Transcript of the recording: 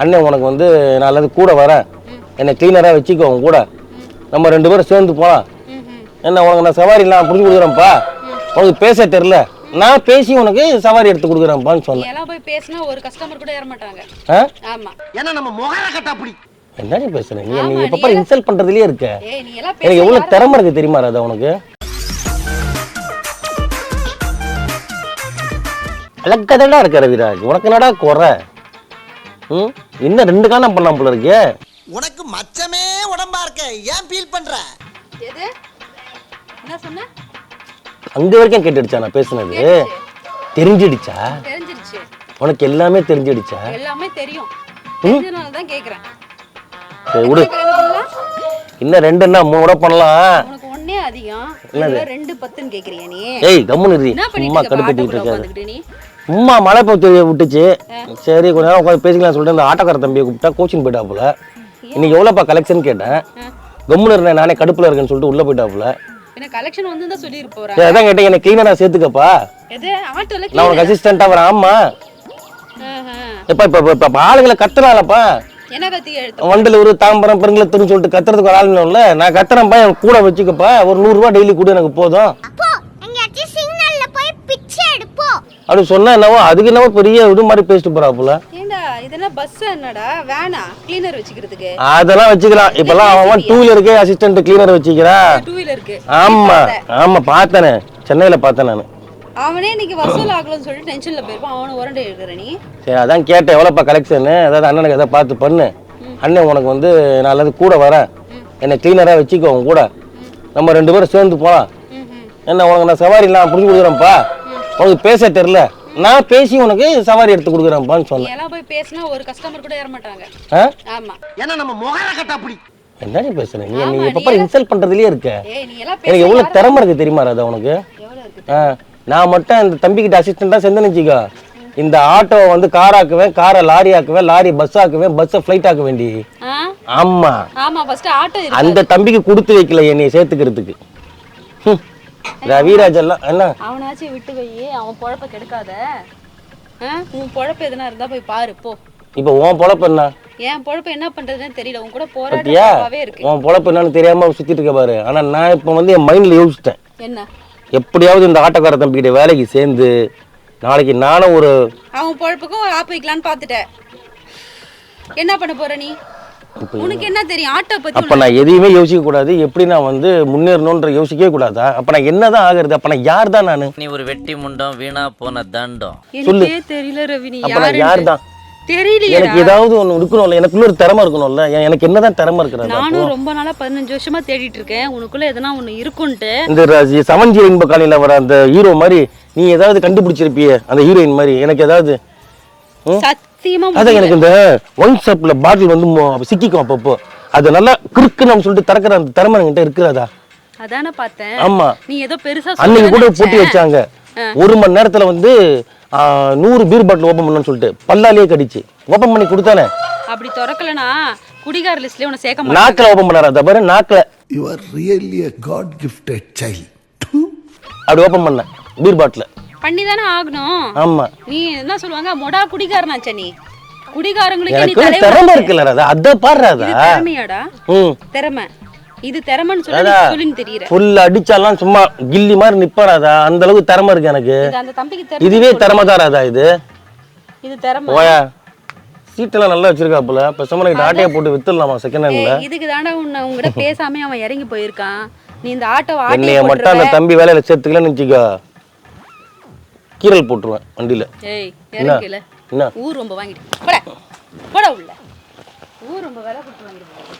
அண்ணன் உனக்கு வந்து நான் அல்லது கூட வரேன். என்னை கிளீனராக வச்சுக்கோ உன் கூட. நம்ம ரெண்டு பேரும் சேர்ந்து போகலாம். என்ன உனக்கு நான் சவாரி நான் புரிஞ்சு கொடுக்குறேன்ப்பா? உனக்கு பேச தெரில நான் பேசி உனக்கு சவாரி எடுத்து கொடுக்குறேன்ப்பான்னு நீ சொன்னேன். எல்லாம் போய் பேசினா ஒரு கஸ்டமர் கூட ஏற மாட்டாங்க. ஆமா. ஏன்னா நம்ம முகர கட்ட அப்படி. என்ன நீ பேசுற நீ நீ எப்ப இன்சல்ட் பண்றதுலயே இருக்க. ஏய் நீ எல்லாம் எனக்கு எவ்வளவு திறமை இருக்கு தெரியுமா ராதா உனக்கு? அழகதடா இருக்க ரவிராஜ். உனக்கு என்னடா குறை? ம்? இன்னும் ரெண்டு காலம் பண்ணலாம் போல இருக்கே. உனக்கு மச்சமே உடம்பா இருக்க. ஏன் ஃபீல் பண்ற? எது? என்ன சொன்ன? அங்க வரைக்கும் கேட்டுடுச்சா நான் பேசுனது? தெரிஞ்சிடுச்சா? தெரிஞ்சிருச்சு உனக்கு எல்லாமே தெரிஞ்சிடுச்சா? எல்லாமே தெரியும். தெரிஞ்சதுனால தான் கேக்குறேன். சரி விடு? இன்னும் ரெண்டு என்ன மூணு கூட பண்ணலாம்? உனக்கு ஒண்ணே அதிகம். ரெண்டு பத்துன்னு கேக்குறியா நீ? ஏய் கம்முன்னு இரு. என்ன சும்மா பண்ணிட்டு இருக்க கடுப்பேத்திட்டு இருக்காது. சும்மா மழை போத்து விட்டுச்சு. சரி கொஞ்ச நேரம் உட்காந்து பேசிக்கலாம் சொல்லிட்டு அந்த ஆட்டோக்கார தம்பியை கூப்பிட்டா கோச்சிங் போயிட்டாப்புல. இன்னைக்கு எவ்வளோப்பா கலெக்ஷன் கேட்டேன்? கம்முன்னு இருந்தேன் நானே கடுப்புல இருக்கேன்னு சொல்லிட்டு உள்ள போயிட்டாப்புல. என்ன கலெக்ஷன் வந்து தான் சொல்லி அதான் கேட்டேன் என்ன கிளீனரா சேர்த்துக்கப்பா. நான் உனக்கு அசிஸ்டண்டா வரேன் ஆமா. இப்ப இப்ப- இப்ப ஆளுங்களை கத்துறாளப்பா வண்டலூர் தாம்பரம் பெருங்குளத்தூர்னு சொல்லிட்டு கத்துறதுக்கு ஒரு ஆள் இல்ல நான் கத்துறேன்ப்பா என் கூட வச்சுக்கப்பா. ஒரு நூறு ரூபாய் டெய்லி கூட எனக்கு போதும். அப்படி சொன்னா என்னவோ அதுக்கு என்னவோ பெரிய இது மாதிரி பேசிட்டு போறாப்புல ஏண்டா இதெல்லாம் பஸ் என்னடா? வேனா கிளீனர் வச்சுக்கிறதுக்கு. அதெல்லாம் வச்சுக்கலாம். இப்பெல்லாம் அவன் டூ வீலருக்கே அசிஸ்டன்ட் கிளீனர் வச்சுக்கிறா. டூ வீலருக்கு ஆமா ஆமா பார்த்தேனே. சென்னையில பார்த்தேன் நான். அவனே இன்னைக்கு வசூல் ஆகலன்னு சொல்லிட்டு டென்ஷன்ல போயிருப்பான். அவனை உரண்டை எடுக்கிற நீ சரி அதான் கேட்டேன். எவ்வளோப்பா கலெக்ஷனு அதாவது அண்ணனுக்கு எதாவது பார்த்து பண்ணு. அண்ணன் உனக்கு வந்து அல்லது கூட வரேன். என்னை கிளீனராக வச்சுக்கோ உன் கூட. நம்ம ரெண்டு பேரும் சேர்ந்து போகலாம். என்ன உனக்கு நான் சவாரி நான் புரிஞ்சு கொடுக்குறேன்ப்பா. உனக்கு பேச தெரில நான் பேசி உனக்கு சவாரி எடுத்து கொடுக்குறேன்ப்பான்னு நீ சொன்னேன். எல்லாம் போய் பேசினா ஒரு கஸ்டமர் கூட ஏற மாட்டாங்க ஆ? ஆமா. ஏன்னா நம்ம முகர கட்ட அப்படி என்ன நீ பேசுற? நீ நீ ஆமா, எப்போ பாரு இன்சல்ட் பண்ணுறதுலயே இருக்க. ஏய் நீ எல்லாம் எனக்கு பேசி எவ்வளோ யாரும் திறமை இருக்கு தெரியுமா ராதா உனக்கு? எவ்வளவு இருக்கு? ஆ நான் மட்டும் இந்த தம்பிக்கிட்ட அசிஸ்டண்ட்டாக சேர்ந்து வச்சுக்கோ. இந்த ஆட்டோவை வந்து கார் ஆக்குவேன் காரை லாரி ஆக்குவேன் லாரி பஸ் ஆக்குவேன் பஸ்ஸை ஃப்ளைட் ஆக்க வேண்டி. ஆமா. ஆமா ஃபர்ஸ்ட் ஆட்டோ இருக்கு. அந்த தம்பிக்கு கொடுத்து வைக்கல என்னைய சேர்த்துக்கிறதுக்கு. ரவிராஜ் எல்லாம் என்ன? அவனாச்சும் விட்டு வை அவன் பொழப்ப கெடுக்காத? உன் பொழப்பு எதுனா இருந்தா போய் பாரு போ. இப்போ உன் பொழப்பு என்ன? என் பொழப்பு என்ன பண்றதுன்னு தெரியல. உன் கூட போராட்டமாவே இருக்கு. உன் பொழப்பு என்னன்னு தெரியாம சுத்திட்டு இருக்க பாரு. ஆனா நான் இப்போ வந்து என் மைண்ட்ல யோசிச்சிட்டேன். என்ன? எப்படியாவது இந்த ஆட்டோக்கார தம்பிக்கிட்ட வேலைக்கு சேர்ந்து நாளைக்கு நானும் ஒரு அவன் பொழப்புக்கும் ஒரு ஆப் வைக்கலான்னு பாத்துட்ட என்ன பண்ண போற நீ? உனக்கு என்ன தெரியும்? ஆட்டோ பத்தி அப்ப நான் எதையுமே யோசிக்க கூடாது. எப்படி நான் வந்து முன்னேறணுன்ற யோசிக்கவே கூடாதா? அப்ப நான் என்னதான் ஆகுறது? அப்ப நான் யார் தான் நானு? நீ ஒரு வெட்டி முண்டம் வீணா போன தண்டம். எனக்கே தெரியல ரவி நீ அப்ப நான் யார் தான் தெரியலையே எனக்கு ஏதாவது ஒண்ணு இருக்கணும்ல. எனக்குள்ள ஒரு திறமை இருக்கணும்ல. எனக்கு என்னதான் திறமை இருக்கிறது நானும் ரொம்ப நாளா பதினஞ்சு வருஷமா தேடிட்டு இருக்கேன். உனக்குள்ள எதனா ஒண்ணு இருக்குன்ட்டு. இந்த சமஞ்சி இன்ப காலையில வர அந்த ஹீரோ மாதிரி நீ ஏதாவது கண்டுபிடிச்சிருப்பியே? அந்த ஹீரோயின் மாதிரி. எனக்கு ஏதாவது சத்தியமா அதான். எனக்கு இந்த ஒயின் ஷாப்ல பாட்டில் வந்து சிக்கிக்கும் அப்பப்போ. அது நல்லா கிறுக்கு நம்ம சொல்லிட்டு திறக்கிற அந்த திறமை என்கிட்ட இருக்கிறதா? அதானே பார்த்தேன். ஆமா. நீ ஏதோ பெருசா அன்னைக்கு கூட போட்டி. வச்சாங்க. ஒரு மணி நேரத்துல வந்து நூறு பீர் பாட்டில் ஓப்பன் பண்ணணும்னு சொல்லிட்டு. பல்லாலேயே கடிச்சு. ஓப்பன் பண்ணி கொடுத்தானே? அப்படி திறக்கலனா குடிகார லிஸ்ட்லயே உன்னை சேர்க்க மாட்டேன் நாக்கில் ஓப்பன் பண்ணாரா? அதை பாரு நாக்கில். You are really a God gifted child. அப்படி ஓப்பன் பண்ணேன் பீர் பாட்டில் பண்ணி தானே ஆகணும். ஆமா. நீ என்ன சொல்லுவாங்க? மொடா குடிகாரனாச்சே நீ குடிகாரங்களுக்கு திறமை ஆச்சே. இருக்குல்ல ராதா அதை பாடுறாதா? திறமையாடா. திறமை. இது திறமைன்னு சொல்லி தெரியற ஃபுல் அடிச்சாலாம் சும்மா கில்லி மாதிரி நிப்பறாதா அந்த அளவுக்கு திறமை இருக்கு எனக்கு. இதுவே திறமை தான் ராதா இது? இது திறமை. ஓயா சீட்டெல்லாம் நல்லா வச்சிருக்காப்புல பேசாம எனக்கு ஆட்டையை போட்டு வித்துடலாமா செகண்ட் ஹேண்ட்ல இதுக்கு தாண்டா உன்னை உங்ககிட்ட பேசாம அவன் இறங்கி போயிருக்கான். நீ இந்த ஆட்டோ ஆட்டி மட்டும் அந்த தம்பி வேலையில சேர்த்துக்கலன்னு வச்சுக்கோ கீரல் போட்டுருவேன் வண்டியில. என்ன? ஊர் ரொம்ப வாங்கிட்டு. போட. போட உள்ள. ஊர் ரொம்ப விலை கொடுத்து வாங்கிட்டு